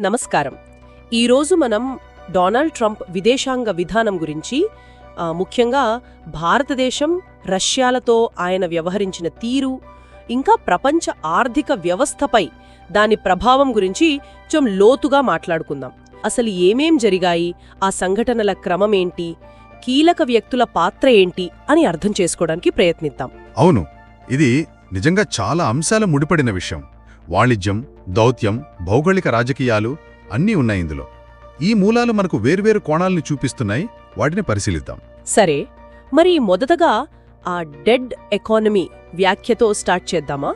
నమస్కారం. ఈరోజు మనం డొనాల్డ్ ట్రంప్ విదేశాంగ విధానం గురించి ముఖ్యంగా భారతదేశం రష్యాలతో ఆయన వ్యవహరించిన తీరు ఇంకా ప్రపంచ ఆర్థిక వ్యవస్థపై దాని ప్రభావం గురించి కొంచెం లోతుగా మాట్లాడుకుందాం. అసలు ఏమేం జరిగాయి? ఆ సంఘటనల క్రమమేంటి? కీలక వ్యక్తుల పాత్ర ఏంటి? అని అర్థం చేసుకోవడానికి ప్రయత్నిద్దాం. అవును. ఇది నిజంగా చాలా అంశాల ముడిపడిన విషయం. వాణిజ్యం దౌత్యం భౌగోళిక రాజకీయాలు అన్నీ ఉన్నాయి ఇందులో. ఈ మూలాలు మనకు వేర్వేరు కోణాల్ని చూపిస్తున్నాయి. వాటిని పరిశీలిద్దాం. సరే మరి మొదటగా ఆ డెడ్ ఎకానమీ వ్యాఖ్యతో స్టార్ట్ చేద్దామా?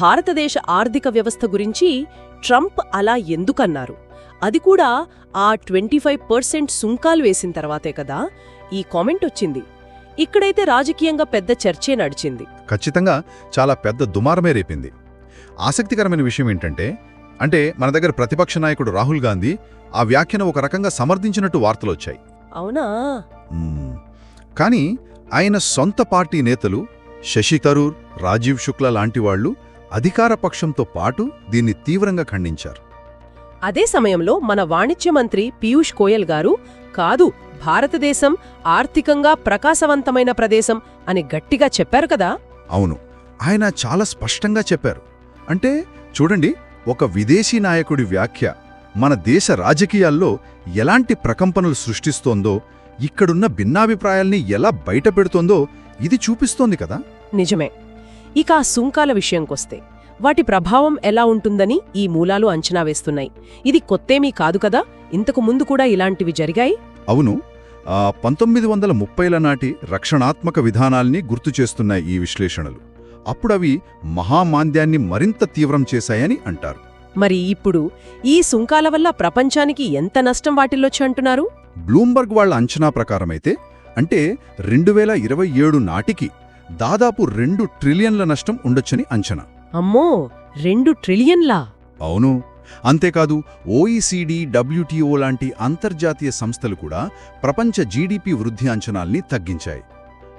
భారతదేశ ఆర్థిక వ్యవస్థ గురించి ట్రంప్ అలా ఎందుకన్నారు? అది కూడా ఆ ట్వంటీ ఫైవ్ పర్సెంట్ సుంకాలు వేసిన తర్వాతే కదా? ఈ కామెంట్ వచ్చింది. ఇక్కడైతే రాజకీయంగా పెద్ద చర్చే నడిచింది. ఖచ్చితంగా చాలా పెద్ద దుమారమే రేపింది. ఆసక్తికరమైన విషయం ఏంటంటే అంటే మన దగ్గర ప్రతిపక్ష నాయకుడు రాహుల్ గాంధీ ఆ వ్యాఖ్యను ఒక రకంగా సమర్థించినట్టు వార్తలొచ్చాయి అవునా. కానీ ఆయన సొంత పార్టీ నేతలు శశి థరూర్ రాజీవ్ శుక్లా లాంటి వాళ్ళు అధికార పక్షంతో పాటు దీన్ని తీవ్రంగా ఖండించారు. అదే సమయంలో మన వాణిజ్య మంత్రి పీయూష్ గోయల్ గారు కాదు భారతదేశం ఆర్థికంగా ప్రకాశవంతమైన ప్రదేశం అని గట్టిగా చెప్పారు కదా? అవును. ఆయన చాలా స్పష్టంగా చెప్పారు. అంటే చూడండి ఒక విదేశీ నాయకుడి వ్యాఖ్య మన దేశ రాజకీయాల్లో ఎలాంటి ప్రకంపనలు సృష్టిస్తోందో ఇక్కడున్న భిన్నాభిప్రాయాల్ని ఎలా బయటపెడుతోందో ఇది చూపిస్తోంది కదా. నిజమే. ఇక ఆ సుంకాల విషయంకొస్తే వాటి ప్రభావం ఎలా ఉంటుందని ఈ మూలాలు అంచనా వేస్తున్నాయి. ఇది కొత్తేమీ కాదు కదా ఇంతకు ముందు కూడా ఇలాంటివి జరిగాయి? అవును. పంతొమ్మిది వందల ముప్పైల నాటి రక్షణాత్మక విధానాల్ని గుర్తు చేస్తున్నాయి ఈ విశ్లేషణలు. అప్పుడవి మహామాంద్యాన్ని మరింత తీవ్రం చేశాయని అంటారు. మరి ఇప్పుడు ఈ సుంకాల వల్ల ప్రపంచానికి ఎంత నష్టం వాటిల్లొచ్చు అంటున్నారు? బ్లూంబర్గ్ వాళ్ళ అంచనా ప్రకారమైతే అంటే రెండు వేల ఇరవై ఏడు నాటికి దాదాపు రెండు ట్రిలియన్ల నష్టం ఉండొచ్చని అంచనా. అమ్మో! రెండు ట్రిలియన్లా? అవును. అంతేకాదు ఓఈసీడీ డబ్ల్యూటీఓ లాంటి అంతర్జాతీయ సంస్థలు కూడా ప్రపంచ జీడీపీ వృద్ధి అంచనాల్ని తగ్గించాయి.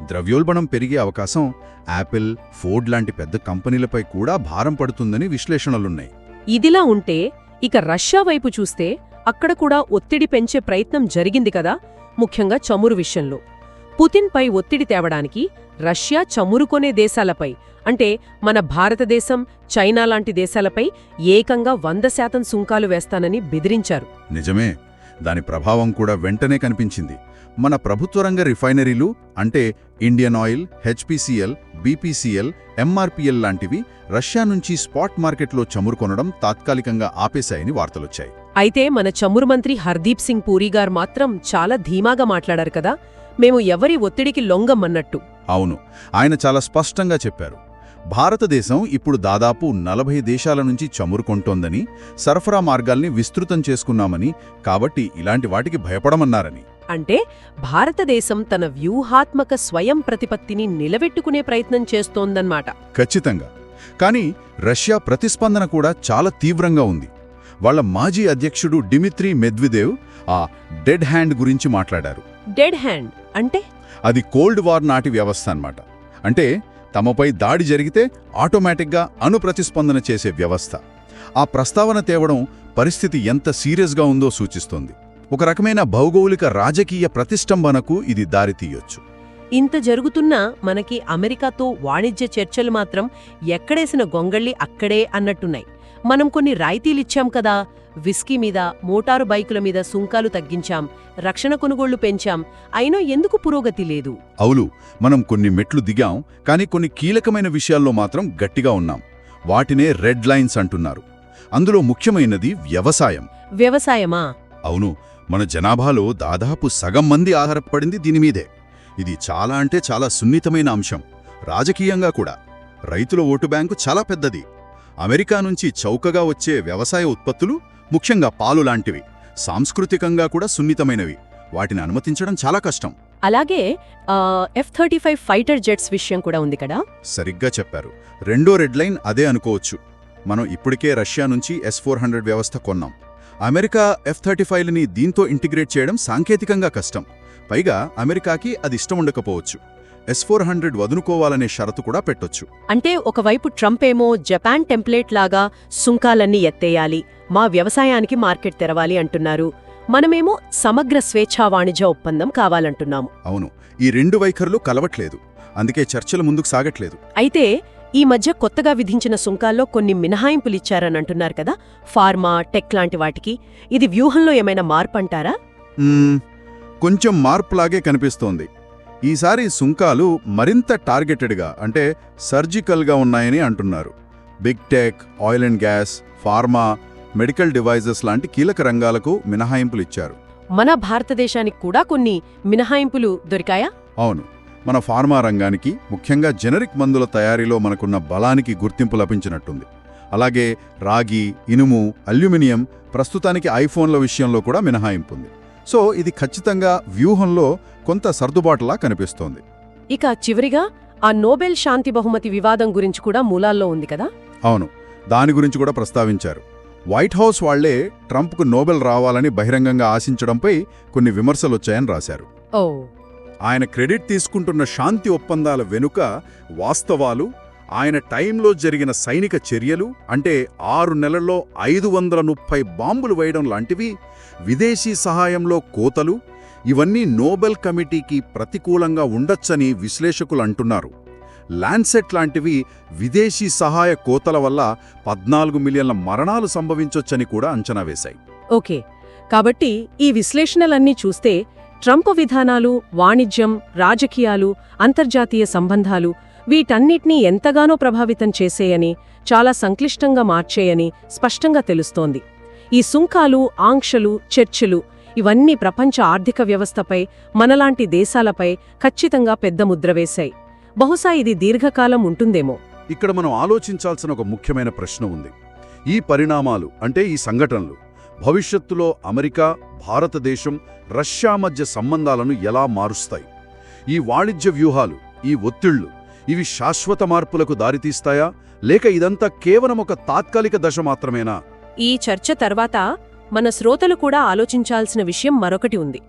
ద్రవ్యోల్బణం పెరిగే అవకాశం యాపిల్ ఫోర్డ్ లాంటి పెద్ద కంపెనీలపై కూడా భారం పడుతుందని విశ్లేషణలున్నాయి. ఇదిలా ఉంటే ఇక రష్యా వైపు చూస్తే అక్కడ కూడా ఒత్తిడి పెంచే ప్రయత్నం జరిగింది కదా ముఖ్యంగా చమురు విషయంలో. పుతిన్పై ఒత్తిడి తేవడానికి రష్యా చమురు కొనే దేశాలపై అంటే మన భారతదేశం చైనా లాంటి దేశాలపై ఏకంగా వంద శాతం సుంకాలు వేస్తానని బెదిరించారు. నిజమే దాని ప్రభావం కూడా వెంటనే కనిపించింది. మన ప్రభుత్వ రంగ రిఫైనరీలు అంటే Indian oil HPCL BPCL MRPL లాంటివి రష్యా నుంచి స్పాట్ మార్కెట్లో చమురు కొనడం తాత్కాలికంగా ఆపేశాయని వార్తలొచ్చాయి. అయితే మన చమురు మంత్రి హర్దీప్ సింగ్ పూరి గారు మాత్రం చాలా ధీమాగా మాట్లాడారు కదా మేము ఎవరి ఒత్తిడికి లొంగమన్నట్టు. అవును ఆయన చాలా స్పష్టంగా చెప్పారు. భారతదేశం ఇప్పుడు దాదాపు నలభై దేశాల నుంచి చమురు కొంటోందని సరఫరా మార్గాల్ని విస్తృతం చేసుకున్నామని కాబట్టి ఇలాంటి వాటికి భయపడమన్నారని. అంటే భారతదేశం తన వ్యూహాత్మక స్వయం ప్రతిపత్తిని నిలబెట్టుకునే ప్రయత్నం చేస్తోందన్నమాట. ఖచ్చితంగా. కానీ రష్యా ప్రతిస్పందన కూడా చాలా తీవ్రంగా ఉంది. వాళ్ళ మాజీ అధ్యక్షుడు డిమిత్రీ మెద్విదేవ్ ఆ డెడ్ హ్యాండ్ గురించి మాట్లాడారు. డెడ్ హ్యాండ్ అంటే? అది కోల్డ్ వార్ నాటి వ్యవస్థ అన్నమాట. అంటే తమపై దాడి జరిగితే ఆటోమేటిక్గా అణుప్రతిస్పందన చేసే వ్యవస్థ. ఆ ప్రస్తావన తేవడం పరిస్థితి ఎంత సీరియస్గా ఉందో సూచిస్తోంది. ఒక రకమైన భౌగోళిక రాజకీయ ప్రతిష్టంభనకు ఇది దారితీయొచ్చు ఇంత జరుగుతున్నా మనకి అమెరికాతో వాణిజ్య చర్చలు మాత్రం ఎక్కడేసిన గొంగళ్ళి అక్కడే అన్నట్టున్నాయి. మనం కొన్ని రాయితీలిచ్చాం కదా విస్కీ మీద మోటారు బైకుల మీద సుంకాలు తగ్గించాం రక్షణ కొనుగోళ్ళు పెంచాం అయినా ఎందుకు పురోగతి లేదు? అవులు మనం కొన్ని మెట్లు దిగాం కానీ కొన్ని కీలకమైన విషయాల్లో మాత్రం గట్టిగా ఉన్నాం. వాటినే రెడ్ లైన్స్ అంటున్నారు. అందులో ముఖ్యమైనది వ్యవసాయం. వ్యవసాయమా? అవును మన జనాభాలో దాదాపు సగం మంది ఆధారపడింది దీని మీదే. ఇది చాలా అంటే చాలా సున్నితమైన అంశం. రాజకీయంగా కూడా. రైతుల ఓటు బ్యాంకు చాలా పెద్దది. అమెరికా నుంచి చౌకగా వచ్చే వ్యవసాయ ఉత్పత్తులు ముఖ్యంగా పాలు లాంటివి. సాంస్కృతికంగా కూడా సున్నితమైనవి. వాటిని అనుమతించడం చాలా కష్టం. అలాగే F thirty five fighter jets విషయం కూడా ఉంది కదా? సరిగ్గా చెప్పారు. రెండో రెడ్ లైన్ అదే అనుకోవచ్చు. మనం ఇప్పటికే రష్యా నుంచి ఎస్ ఫోర్ హండ్రెడ్ వ్యవస్థ కొన్నాం. అమెరికా ఎఫ్ థర్టీ ఫైవ్ని దీంతో ఇంటిగ్రేట్ చేయడం సాంకేతికంగా కష్టం. పైగా అమెరికాకి అది ఇష్టం ఉండకపోవచ్చు. ఎస్ ఫోర్ హండ్రెడ్ వదులుకోవాలనే షరతు కూడా పెట్టొచ్చు. అంటే ఒకవైపు ట్రంప్ ఏమో జపాన్ టెంప్లేట్ లాగా సుంకాలన్నీ ఎత్తేయాలి మా వ్యవసాయానికి మార్కెట్ తెరవాలి అంటున్నారు. మనమేమో సమగ్ర స్వేచ్ఛా వాణిజ్య ఒప్పందం కావాలంటున్నాము. అవును ఈ రెండు వైఖరులు కలవట్లేదు. అందుకే చర్చలు ముందుకు సాగట్లేదు. అయితే ఈ మధ్య కొత్తగా విధించిన సుంకాల్లో కొన్ని మినహాయింపులిచ్చారని అంటున్నారు కదా. ఫార్మా టెక్ లాంటి వాటికి. ఇది వ్యూహంలో ఏమైనా మార్పు అంటారా కొంచెం మార్పులాగే కనిపిస్తోంది. ఈసారి సుంకాలు మరింత టార్గెటెడ్గా అంటే సర్జికల్గా ఉన్నాయని అంటున్నారు. Big tech oil and gas pharma medical devices లాంటి కీలక రంగాలకు మినహాయింపులు ఇచ్చారు మన భారతదేశానికి కూడా కొన్ని మినహాయింపులు దొరికాయా? అవును. మన ఫార్మా రంగానికి ముఖ్యంగా జెనరిక్ మందుల తయారీలో మనకున్న బలానికి గుర్తింపు లభించినట్టుంది. అలాగే రాగి ఇనుము అల్యూమినియం ప్రస్తుతానికి ఐఫోన్ల విషయంలో కూడా మినహాయింపు ఉంది సో ఇది ఖచ్చితంగా వ్యూహంలో కొంత సర్దుబాటులా కనిపిస్తోంది. ఇక చివరిగా ఆ నోబెల్ శాంతి బహుమతి వివాదం గురించి కూడా మూలాల్లో ఉంది కదా? అవును. దాని గురించి కూడా ప్రస్తావించారు. వైట్ హౌస్ వాళ్ళే ట్రంప్కు నోబెల్ రావాలని బహిరంగంగా ఆశించడంపై కొన్ని విమర్శలు వచ్చాయని రాశారు. ఓ. ఆయన క్రెడిట్ తీసుకుంటున్న శాంతి ఒప్పందాల వెనుక వాస్తవాలు ఆయన టైంలో జరిగిన సైనిక చర్యలు అంటే ఆరు నెలల్లో ఐదు వందల ముప్పై బాంబులు వేయడం లాంటివి విదేశీ సహాయంలో కోతలు ఇవన్నీ నోబెల్ కమిటీకి ప్రతికూలంగా ఉండొచ్చని విశ్లేషకులు అంటున్నారు. ల్యాండ్సెట్ లాంటివి విదేశీ సహాయ కోతల వల్ల పద్నాలుగు మిలియన్ల మరణాలు సంభవించొచ్చని కూడా అంచనా వేశాయి. ఓకే. కాబట్టి ఈ విశ్లేషణలన్నీ చూస్తే ట్రంప్ విధానాలు వాణిజ్యం రాజకీయాలు అంతర్జాతీయ సంబంధాలు వీటన్నిటినీ ఎంతగానో ప్రభావితం చేసేయని చాలా సంక్లిష్టంగా మార్చేయని స్పష్టంగా తెలుస్తోంది. ఈ సుంకాలు ఆంక్షలు చర్చలు ఇవన్నీ ప్రపంచ ఆర్థిక వ్యవస్థపై మనలాంటి దేశాలపై ఖచ్చితంగా పెద్ద ముద్ర వేశాయి. బహుశా ఇది దీర్ఘకాలం ఉంటుందేమో. ఇక్కడ మనం ఆలోచించాల్సిన ఒక ముఖ్యమైన ప్రశ్న ఉంది. ఈ పరిణామాలు అంటే ఈ సంఘటనలు భవిష్యత్తులో అమెరికా భారతదేశం రష్యా మధ్య సంబంధాలను ఎలా మారుస్తాయి? ఈ వాణిజ్య వ్యూహాలు ఈ ఒత్తిళ్ళు ఇవి శాశ్వత మార్పులకు దారితీస్తాయా? లేక ఇదంతా కేవలం ఒక తాత్కాలిక దశ మాత్రమేనా? ఈ చర్చ తర్వాత మన శ్రోతలు కూడా ఆలోచించాల్సిన విషయం మరొకటి ఉంది.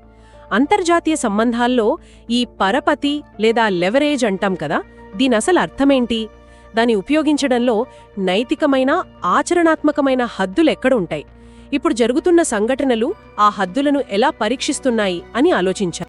అంతర్జాతీయ సంబంధాల్లో ఈ పరపతి లేదా లెవరేజ్ అంటాం కదా? దీని అసలు అర్థమేంటి? దాన్ని ఉపయోగించడంలో నైతికమైన ఆచరణాత్మకమైన హద్దులెక్కడ ఉంటాయి ఇప్పుడు జరుగుతున్న సంఘటనలు ఆ హద్దులను ఎలా పరీక్షిస్తున్నాయి అని ఆలోచించారు.